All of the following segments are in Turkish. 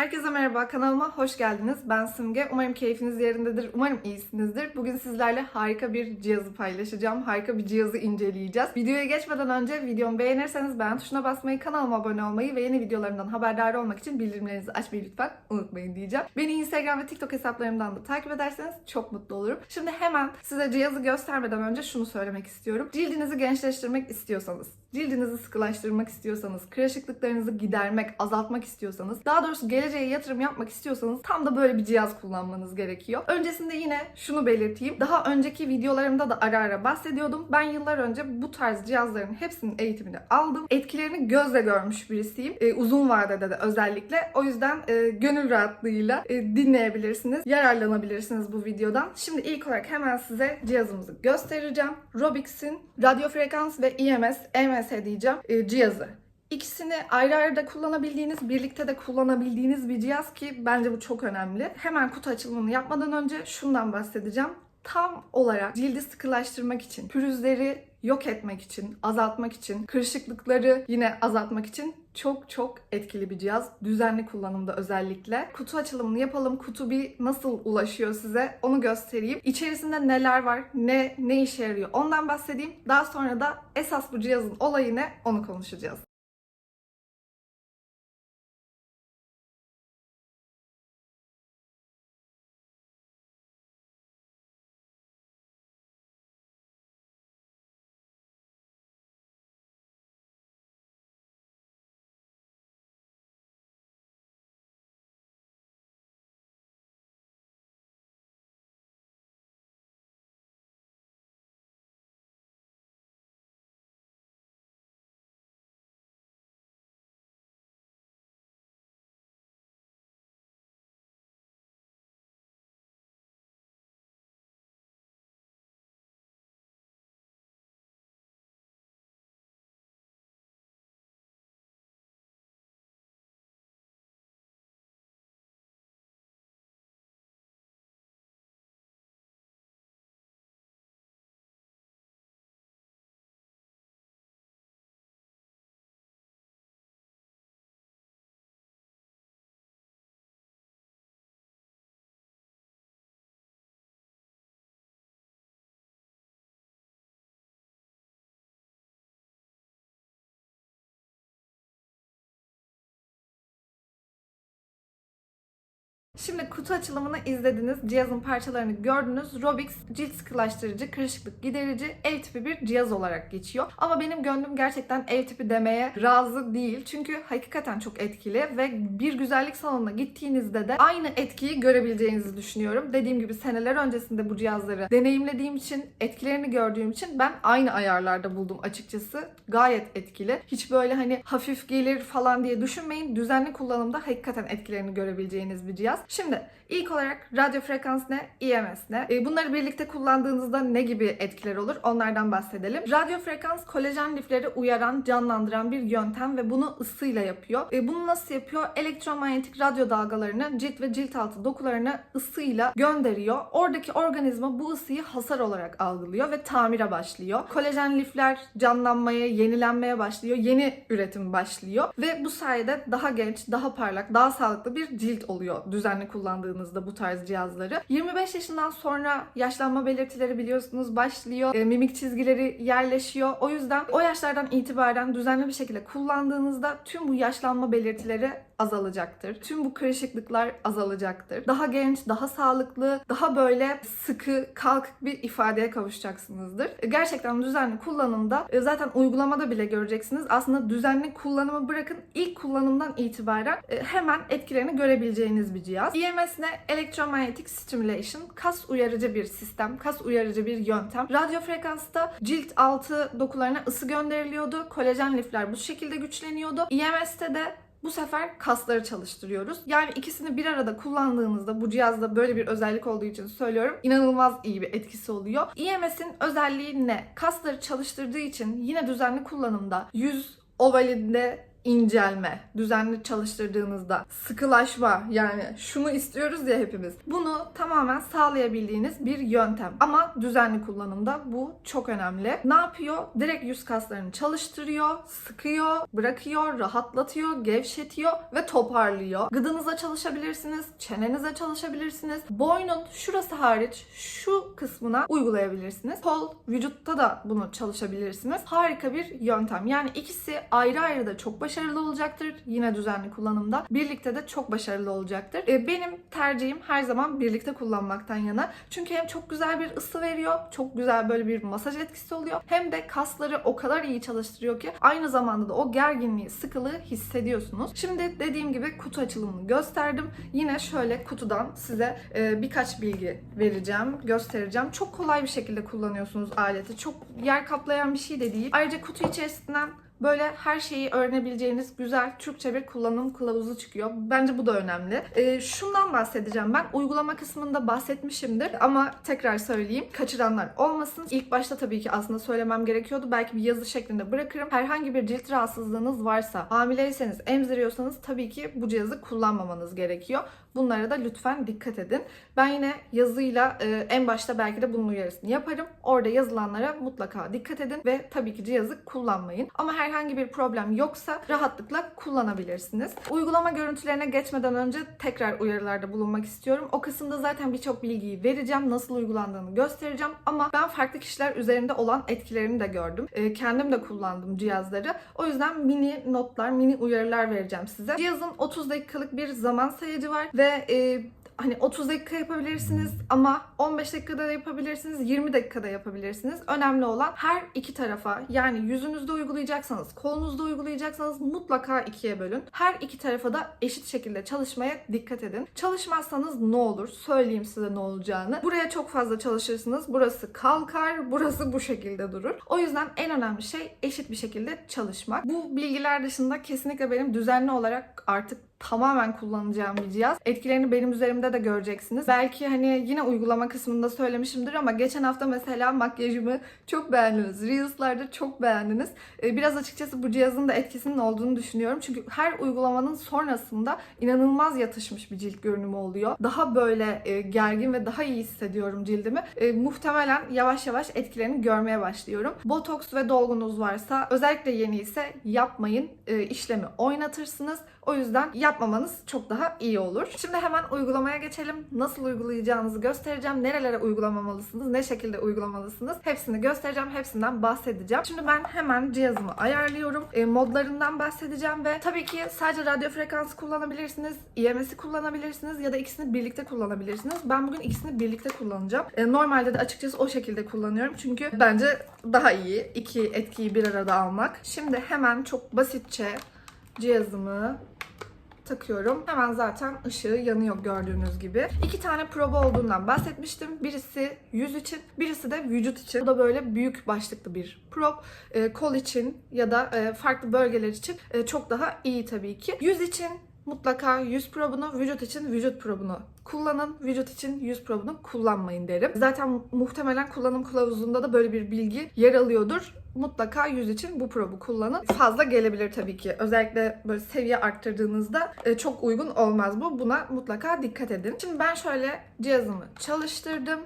Herkese merhaba, kanalıma hoş geldiniz. Ben Simge. Umarım keyfiniz yerindedir, umarım iyisinizdir. Bugün sizlerle harika bir cihazı paylaşacağım. Harika bir cihazı inceleyeceğiz. Videoya geçmeden önce videomu beğenirseniz beğen tuşuna basmayı, kanalıma abone olmayı ve yeni videolarımdan haberdar olmak için bildirimlerinizi açmayı lütfen unutmayın diyeceğim. Beni Instagram ve TikTok hesaplarımdan da takip ederseniz çok mutlu olurum. Şimdi hemen size cihazı göstermeden önce şunu söylemek istiyorum. Cildinizi gençleştirmek istiyorsanız, cildinizi sıkılaştırmak istiyorsanız, kırışıklıklarınızı gidermek, azaltmak istiyorsanız, daha doğrusu geleceğe yatırım yapmak istiyorsanız tam da böyle bir cihaz kullanmanız gerekiyor. Öncesinde yine şunu belirteyim. Daha önceki videolarımda da ara ara bahsediyordum. Ben yıllar önce bu tarz cihazların hepsinin eğitimini aldım. Etkilerini gözle görmüş birisiyim. Ee, uzun vadede de özellikle. O yüzden e, gönül rahatlığıyla e, dinleyebilirsiniz, yararlanabilirsiniz bu videodan. Şimdi ilk olarak hemen size cihazımızı göstereceğim. Robix'in radyo frekans ve EMS, EMS diyeceğim e, cihazı. İkisini ayrı ayrı da kullanabildiğiniz, birlikte de kullanabildiğiniz bir cihaz ki bence bu çok önemli. Hemen kutu açılımını yapmadan önce şundan bahsedeceğim. Tam olarak cildi sıkılaştırmak için, pürüzleri yok etmek için, azaltmak için, kırışıklıkları yine azaltmak için çok çok etkili bir cihaz. Düzenli kullanımda özellikle. Kutu açılımını yapalım. Kutu bir nasıl ulaşıyor size onu göstereyim. İçerisinde neler var, ne ne işe yarıyor ondan bahsedeyim. Daha sonra da esas bu cihazın olayı ne onu konuşacağız. Şimdi kutu açılımını izlediniz, cihazın parçalarını gördünüz. Robix cilt sıkılaştırıcı, kırışıklık giderici, ev tipi bir cihaz olarak geçiyor. Ama benim gönlüm gerçekten ev tipi demeye razı değil. Çünkü hakikaten çok etkili ve bir güzellik salonuna gittiğinizde de aynı etkiyi görebileceğinizi düşünüyorum. Dediğim gibi seneler öncesinde bu cihazları deneyimlediğim için, etkilerini gördüğüm için ben aynı ayarlarda buldum açıkçası. Gayet etkili. Hiç böyle hani hafif gelir falan diye düşünmeyin. Düzenli kullanımda hakikaten etkilerini görebileceğiniz bir cihaz. Şimdi ilk olarak radyo frekans ne, EMS ne? E, Bunları birlikte kullandığınızda ne gibi etkiler olur? Onlardan bahsedelim. Radyo frekans kolajen lifleri uyaran, canlandıran bir yöntem ve bunu ısıyla yapıyor. E, Bunu nasıl yapıyor? Elektromanyetik radyo dalgalarını cilt ve cilt altı dokularına ısıyla gönderiyor. Oradaki organizma bu ısıyı hasar olarak algılıyor ve tamire başlıyor. Kolajen lifler canlanmaya, yenilenmeye başlıyor. Yeni üretim başlıyor ve bu sayede daha genç, daha parlak, daha sağlıklı bir cilt oluyor düzenli kullandığınızda bu tarz cihazları. 25 yaşından sonra yaşlanma belirtileri biliyorsunuz başlıyor. E, mimik çizgileri yerleşiyor. O yüzden o yaşlardan itibaren düzenli bir şekilde kullandığınızda tüm bu yaşlanma belirtileri azalacaktır. Tüm bu kırışıklıklar azalacaktır. Daha genç, daha sağlıklı, daha böyle sıkı, kalkık bir ifadeye kavuşacaksınızdır. E, Gerçekten düzenli kullanımda e, zaten uygulamada bile göreceksiniz. Aslında düzenli kullanımı bırakın ilk kullanımdan itibaren e, hemen etkilerini görebileceğiniz bir cihaz. EMS ne? Electromagnetic Stimulation. Kas uyarıcı bir sistem, kas uyarıcı bir yöntem. Radyo frekansta cilt altı dokularına ısı gönderiliyordu. Kolajen lifler bu şekilde güçleniyordu. EMS'te de bu sefer kasları çalıştırıyoruz. Yani ikisini bir arada kullandığınızda bu cihazda böyle bir özellik olduğu için söylüyorum. inanılmaz iyi bir etkisi oluyor. EMS'in özelliği ne? Kasları çalıştırdığı için yine düzenli kullanımda yüz ovalinde incelme, düzenli çalıştırdığınızda sıkılaşma yani şunu istiyoruz ya hepimiz. Bunu tamamen sağlayabildiğiniz bir yöntem. Ama düzenli kullanımda bu çok önemli. Ne yapıyor? Direkt yüz kaslarını çalıştırıyor, sıkıyor, bırakıyor, rahatlatıyor, gevşetiyor ve toparlıyor. Gıdınıza çalışabilirsiniz, çenenize çalışabilirsiniz. Boynun şurası hariç şu kısmına uygulayabilirsiniz. Kol, vücutta da bunu çalışabilirsiniz. Harika bir yöntem. Yani ikisi ayrı ayrı da çok başarılı olacaktır. Yine düzenli kullanımda. Birlikte de çok başarılı olacaktır. E, benim tercihim her zaman birlikte kullanmaktan yana. Çünkü hem çok güzel bir ısı veriyor, çok güzel böyle bir masaj etkisi oluyor. Hem de kasları o kadar iyi çalıştırıyor ki aynı zamanda da o gerginliği, sıkılığı hissediyorsunuz. Şimdi dediğim gibi kutu açılımını gösterdim. Yine şöyle kutudan size e, birkaç bilgi vereceğim, göstereceğim. Çok kolay bir şekilde kullanıyorsunuz aleti. Çok yer kaplayan bir şey de değil. Ayrıca kutu içerisinden Böyle her şeyi öğrenebileceğiniz güzel Türkçe bir kullanım kılavuzu çıkıyor. Bence bu da önemli. Ee, şundan bahsedeceğim ben. Uygulama kısmında bahsetmişimdir ama tekrar söyleyeyim. Kaçıranlar olmasın. İlk başta tabii ki aslında söylemem gerekiyordu. Belki bir yazı şeklinde bırakırım. Herhangi bir cilt rahatsızlığınız varsa, hamileyseniz, emziriyorsanız tabii ki bu cihazı kullanmamanız gerekiyor. Bunlara da lütfen dikkat edin. Ben yine yazıyla e, en başta belki de bunun uyarısını yaparım. Orada yazılanlara mutlaka dikkat edin ve tabii ki cihazı kullanmayın. Ama herhangi bir problem yoksa rahatlıkla kullanabilirsiniz. Uygulama görüntülerine geçmeden önce tekrar uyarılarda bulunmak istiyorum. O kısımda zaten birçok bilgiyi vereceğim. Nasıl uygulandığını göstereceğim. Ama ben farklı kişiler üzerinde olan etkilerini de gördüm. E, kendim de kullandım cihazları. O yüzden mini notlar, mini uyarılar vereceğim size. Cihazın 30 dakikalık bir zaman sayacı var ve e, hani 30 dakika yapabilirsiniz ama 15 dakikada da yapabilirsiniz, 20 dakikada yapabilirsiniz. Önemli olan her iki tarafa yani yüzünüzde uygulayacaksanız, kolunuzda uygulayacaksanız mutlaka ikiye bölün. Her iki tarafa da eşit şekilde çalışmaya dikkat edin. Çalışmazsanız ne olur? Söyleyeyim size ne olacağını. Buraya çok fazla çalışırsınız. Burası kalkar, burası bu şekilde durur. O yüzden en önemli şey eşit bir şekilde çalışmak. Bu bilgiler dışında kesinlikle benim düzenli olarak artık tamamen kullanacağım bir cihaz. Etkilerini benim üzerimde de göreceksiniz. Belki hani yine uygulama kısmında söylemişimdir ama geçen hafta mesela makyajımı çok beğendiniz. Reels'larda çok beğendiniz. Ee, Biraz açıkçası bu cihazın da etkisinin olduğunu düşünüyorum. Çünkü her uygulamanın sonrasında inanılmaz yatışmış bir cilt görünümü oluyor. Daha böyle e, gergin ve daha iyi hissediyorum cildimi. E, Muhtemelen yavaş yavaş etkilerini görmeye başlıyorum. Botoks ve dolgunuz varsa özellikle yeni ise yapmayın. E, işlemi oynatırsınız. O yüzden yapmamanız çok daha iyi olur. Şimdi hemen uygulamaya geçelim. Nasıl uygulayacağınızı göstereceğim. Nerelere uygulamamalısınız, ne şekilde uygulamalısınız. Hepsini göstereceğim, hepsinden bahsedeceğim. Şimdi ben hemen cihazımı ayarlıyorum. E, modlarından bahsedeceğim ve tabii ki sadece radyo frekansı kullanabilirsiniz, IMS'i kullanabilirsiniz ya da ikisini birlikte kullanabilirsiniz. Ben bugün ikisini birlikte kullanacağım. E, normalde de açıkçası o şekilde kullanıyorum. Çünkü bence daha iyi iki etkiyi bir arada almak. Şimdi hemen çok basitçe cihazımı takıyorum. Hemen zaten ışığı yanıyor gördüğünüz gibi. İki tane proba olduğundan bahsetmiştim. Birisi yüz için, birisi de vücut için. Bu da böyle büyük başlıklı bir prop. Ee, kol için ya da e, farklı bölgeler için e, çok daha iyi tabii ki. Yüz için mutlaka yüz probunu, vücut için vücut probunu kullanın. Vücut için yüz probunu kullanmayın derim. Zaten muhtemelen kullanım kılavuzunda da böyle bir bilgi yer alıyordur. Mutlaka yüz için bu probu kullanın. Fazla gelebilir tabii ki. Özellikle böyle seviye arttırdığınızda e, çok uygun olmaz bu. Buna mutlaka dikkat edin. Şimdi ben şöyle cihazımı çalıştırdım.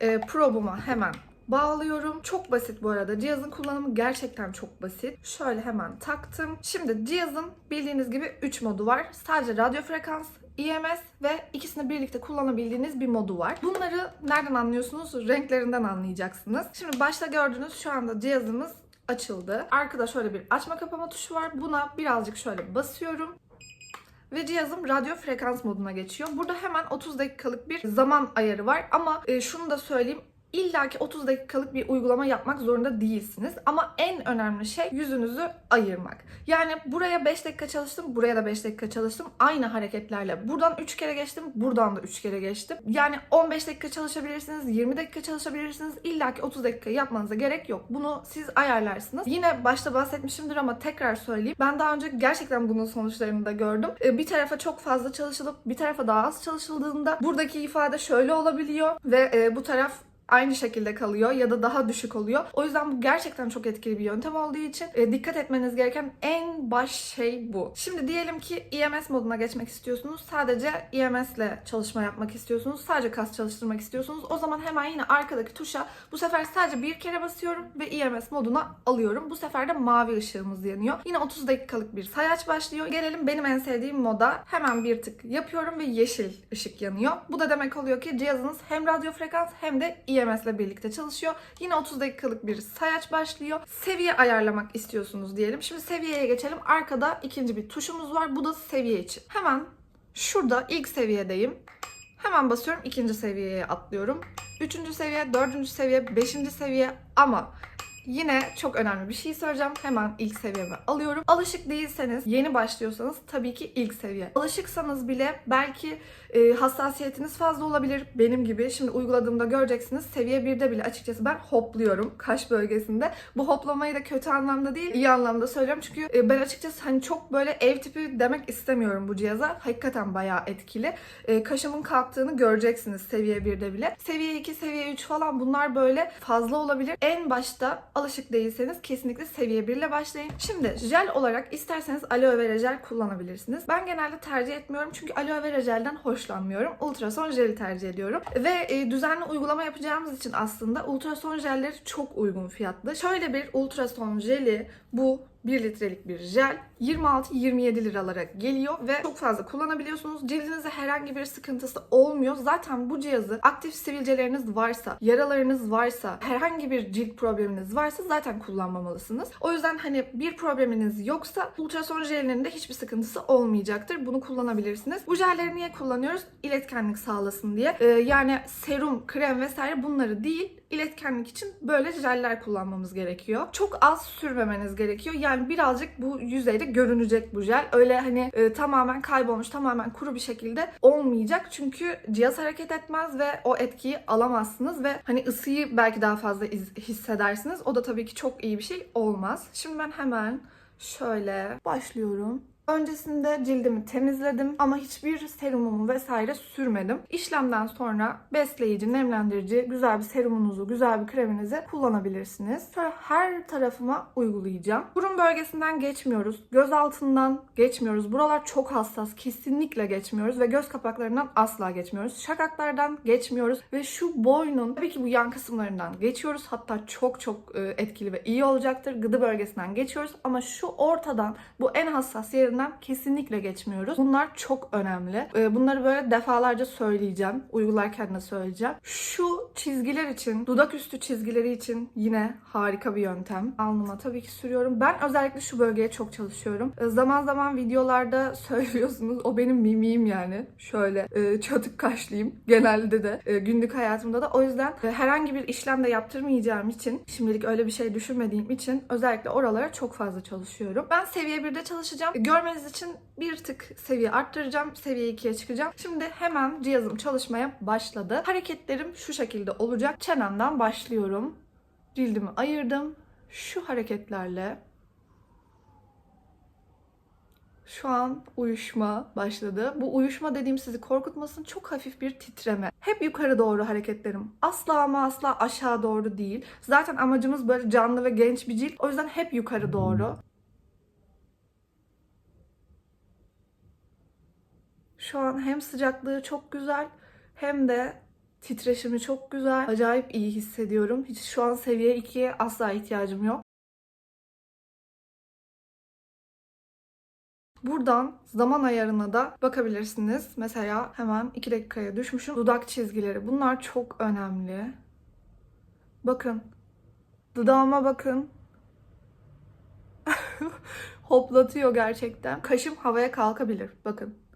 E, probuma hemen bağlıyorum. Çok basit bu arada. Cihazın kullanımı gerçekten çok basit. Şöyle hemen taktım. Şimdi cihazın bildiğiniz gibi 3 modu var. Sadece radyo frekans, IMS ve ikisini birlikte kullanabildiğiniz bir modu var. Bunları nereden anlıyorsunuz? Renklerinden anlayacaksınız. Şimdi başta gördüğünüz şu anda cihazımız açıldı. Arkada şöyle bir açma kapama tuşu var. Buna birazcık şöyle basıyorum. Ve cihazım radyo frekans moduna geçiyor. Burada hemen 30 dakikalık bir zaman ayarı var ama e, şunu da söyleyeyim. İlla ki 30 dakikalık bir uygulama yapmak zorunda değilsiniz. Ama en önemli şey yüzünüzü ayırmak. Yani buraya 5 dakika çalıştım, buraya da 5 dakika çalıştım. Aynı hareketlerle. Buradan 3 kere geçtim, buradan da 3 kere geçtim. Yani 15 dakika çalışabilirsiniz, 20 dakika çalışabilirsiniz. İlla ki 30 dakika yapmanıza gerek yok. Bunu siz ayarlarsınız. Yine başta bahsetmişimdir ama tekrar söyleyeyim. Ben daha önce gerçekten bunun sonuçlarını da gördüm. Ee, Bir tarafa çok fazla çalışılıp bir tarafa daha az çalışıldığında buradaki ifade şöyle olabiliyor ve e, bu taraf aynı şekilde kalıyor ya da daha düşük oluyor. O yüzden bu gerçekten çok etkili bir yöntem olduğu için e, dikkat etmeniz gereken en baş şey bu. Şimdi diyelim ki EMS moduna geçmek istiyorsunuz. Sadece EMS ile çalışma yapmak istiyorsunuz. Sadece kas çalıştırmak istiyorsunuz. O zaman hemen yine arkadaki tuşa bu sefer sadece bir kere basıyorum ve EMS moduna alıyorum. Bu sefer de mavi ışığımız yanıyor. Yine 30 dakikalık bir sayaç başlıyor. Gelelim benim en sevdiğim moda. Hemen bir tık yapıyorum ve yeşil ışık yanıyor. Bu da demek oluyor ki cihazınız hem radyo frekans hem de EMS ile birlikte çalışıyor. Yine 30 dakikalık bir sayaç başlıyor. Seviye ayarlamak istiyorsunuz diyelim. Şimdi seviyeye geçelim. Arkada ikinci bir tuşumuz var. Bu da seviye için. Hemen şurada ilk seviyedeyim. Hemen basıyorum ikinci seviyeye atlıyorum. Üçüncü seviye, dördüncü seviye, beşinci seviye ama Yine çok önemli bir şey söyleyeceğim. Hemen ilk seviyeme alıyorum. Alışık değilseniz, yeni başlıyorsanız tabii ki ilk seviye. Alışıksanız bile belki e, hassasiyetiniz fazla olabilir. Benim gibi. Şimdi uyguladığımda göreceksiniz. Seviye 1'de bile açıkçası ben hopluyorum kaş bölgesinde. Bu hoplamayı da kötü anlamda değil, iyi anlamda söylüyorum. Çünkü e, ben açıkçası hani çok böyle ev tipi demek istemiyorum bu cihaza. Hakikaten bayağı etkili. E, kaşımın kalktığını göreceksiniz seviye 1'de bile. Seviye 2, seviye 3 falan bunlar böyle fazla olabilir. En başta alışık değilseniz kesinlikle seviye 1 ile başlayın. Şimdi jel olarak isterseniz aloe vera jel kullanabilirsiniz. Ben genelde tercih etmiyorum çünkü aloe vera jelden hoşlanmıyorum. Ultrason jeli tercih ediyorum. Ve e, düzenli uygulama yapacağımız için aslında ultrason jelleri çok uygun fiyatlı. Şöyle bir ultrason jeli bu 1 litrelik bir jel 26-27 liralara geliyor ve çok fazla kullanabiliyorsunuz. Cildinizde herhangi bir sıkıntısı olmuyor. Zaten bu cihazı aktif sivilceleriniz varsa, yaralarınız varsa, herhangi bir cilt probleminiz varsa zaten kullanmamalısınız. O yüzden hani bir probleminiz yoksa ultrason jelinin de hiçbir sıkıntısı olmayacaktır. Bunu kullanabilirsiniz. Bu jelleri niye kullanıyoruz? İletkenlik sağlasın diye. Ee, yani serum, krem vesaire bunları değil iletkenlik için böyle jeller kullanmamız gerekiyor. Çok az sürmemeniz gerekiyor. Yani birazcık bu yüzeyde görünecek bu jel. Öyle hani e, tamamen kaybolmuş, tamamen kuru bir şekilde olmayacak. Çünkü cihaz hareket etmez ve o etkiyi alamazsınız ve hani ısıyı belki daha fazla iz- hissedersiniz. O da tabii ki çok iyi bir şey olmaz. Şimdi ben hemen şöyle başlıyorum. Öncesinde cildimi temizledim ama hiçbir serumumu vesaire sürmedim. İşlemden sonra besleyici, nemlendirici, güzel bir serumunuzu, güzel bir kreminizi kullanabilirsiniz. Şöyle her tarafıma uygulayacağım. Burun bölgesinden geçmiyoruz. Göz altından geçmiyoruz. Buralar çok hassas. Kesinlikle geçmiyoruz ve göz kapaklarından asla geçmiyoruz. Şakaklardan geçmiyoruz ve şu boynun tabii ki bu yan kısımlarından geçiyoruz. Hatta çok çok e, etkili ve iyi olacaktır. Gıdı bölgesinden geçiyoruz ama şu ortadan bu en hassas yerinden kesinlikle geçmiyoruz. Bunlar çok önemli. E, Bunları böyle defalarca söyleyeceğim. Uygularken de söyleyeceğim. Şu çizgiler için, dudak üstü çizgileri için yine harika bir yöntem. Alnıma tabii ki sürüyorum. Ben özellikle şu bölgeye çok çalışıyorum. E, Zaman zaman videolarda söylüyorsunuz. O benim mimiğim yani. Şöyle e, çatık kaşlıyım. Genelde de e, günlük hayatımda da. O yüzden e, herhangi bir işlem de yaptırmayacağım için şimdilik öyle bir şey düşünmediğim için özellikle oralara çok fazla çalışıyorum. Ben seviye 1'de çalışacağım. E, Görmeniz için bir tık seviye arttıracağım. Seviye 2'ye çıkacağım. Şimdi hemen cihazım çalışmaya başladı. Hareketlerim şu şekilde olacak. Çenemden başlıyorum. Cildimi ayırdım. Şu hareketlerle şu an uyuşma başladı. Bu uyuşma dediğim sizi korkutmasın çok hafif bir titreme. Hep yukarı doğru hareketlerim. Asla ama asla aşağı doğru değil. Zaten amacımız böyle canlı ve genç bir cilt. O yüzden hep yukarı doğru. Şu an hem sıcaklığı çok güzel hem de titreşimi çok güzel. Acayip iyi hissediyorum. Hiç şu an seviye 2'ye asla ihtiyacım yok. Buradan zaman ayarına da bakabilirsiniz. Mesela hemen 2 dakikaya düşmüşüm. Dudak çizgileri. Bunlar çok önemli. Bakın. Dudağıma bakın. Hoplatıyor gerçekten. Kaşım havaya kalkabilir. Bakın.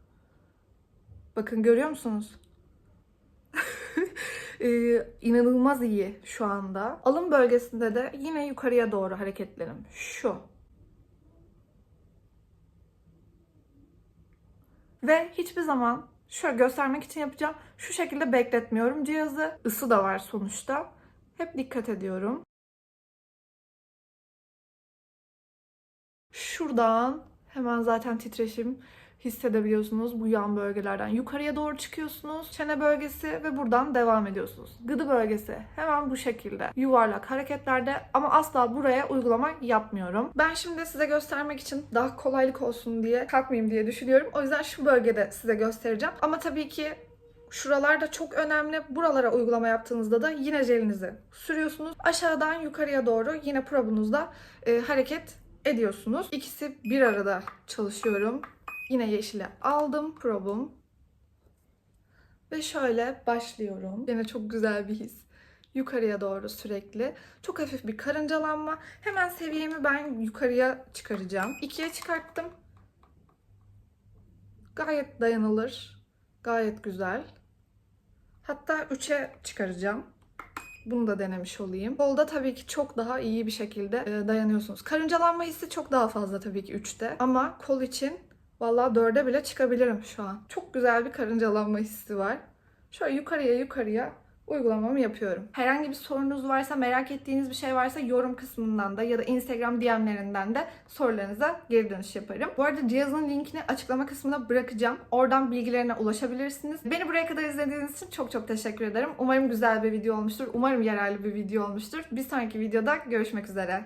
Bakın görüyor musunuz? Ee, inanılmaz iyi şu anda. Alın bölgesinde de yine yukarıya doğru hareketlerim. Şu. Ve hiçbir zaman şöyle göstermek için yapacağım. Şu şekilde bekletmiyorum cihazı. Isı da var sonuçta. Hep dikkat ediyorum. Şuradan hemen zaten titreşim hissedebiliyorsunuz bu yan bölgelerden. Yukarıya doğru çıkıyorsunuz. Çene bölgesi ve buradan devam ediyorsunuz. Gıdı bölgesi hemen bu şekilde. Yuvarlak hareketlerde ama asla buraya uygulama yapmıyorum. Ben şimdi size göstermek için daha kolaylık olsun diye kalkmayayım diye düşünüyorum. O yüzden şu bölgede size göstereceğim. Ama tabii ki Şuralar da çok önemli. Buralara uygulama yaptığınızda da yine jelinizi sürüyorsunuz. Aşağıdan yukarıya doğru yine probunuzda e, hareket ediyorsunuz. İkisi bir arada çalışıyorum. Yine yeşile aldım probum. Ve şöyle başlıyorum. Yine çok güzel bir his. Yukarıya doğru sürekli. Çok hafif bir karıncalanma. Hemen seviyemi ben yukarıya çıkaracağım. İkiye çıkarttım. Gayet dayanılır. Gayet güzel. Hatta 3'e çıkaracağım. Bunu da denemiş olayım. Kolda tabii ki çok daha iyi bir şekilde e, dayanıyorsunuz. Karıncalanma hissi çok daha fazla tabii ki 3'te. Ama kol için vallahi 4'e bile çıkabilirim şu an. Çok güzel bir karıncalanma hissi var. Şöyle yukarıya yukarıya uygulamamı yapıyorum. Herhangi bir sorunuz varsa, merak ettiğiniz bir şey varsa yorum kısmından da ya da Instagram DM'lerinden de sorularınıza geri dönüş yaparım. Bu arada cihazın linkini açıklama kısmına bırakacağım. Oradan bilgilerine ulaşabilirsiniz. Beni buraya kadar izlediğiniz için çok çok teşekkür ederim. Umarım güzel bir video olmuştur. Umarım yararlı bir video olmuştur. Bir sonraki videoda görüşmek üzere.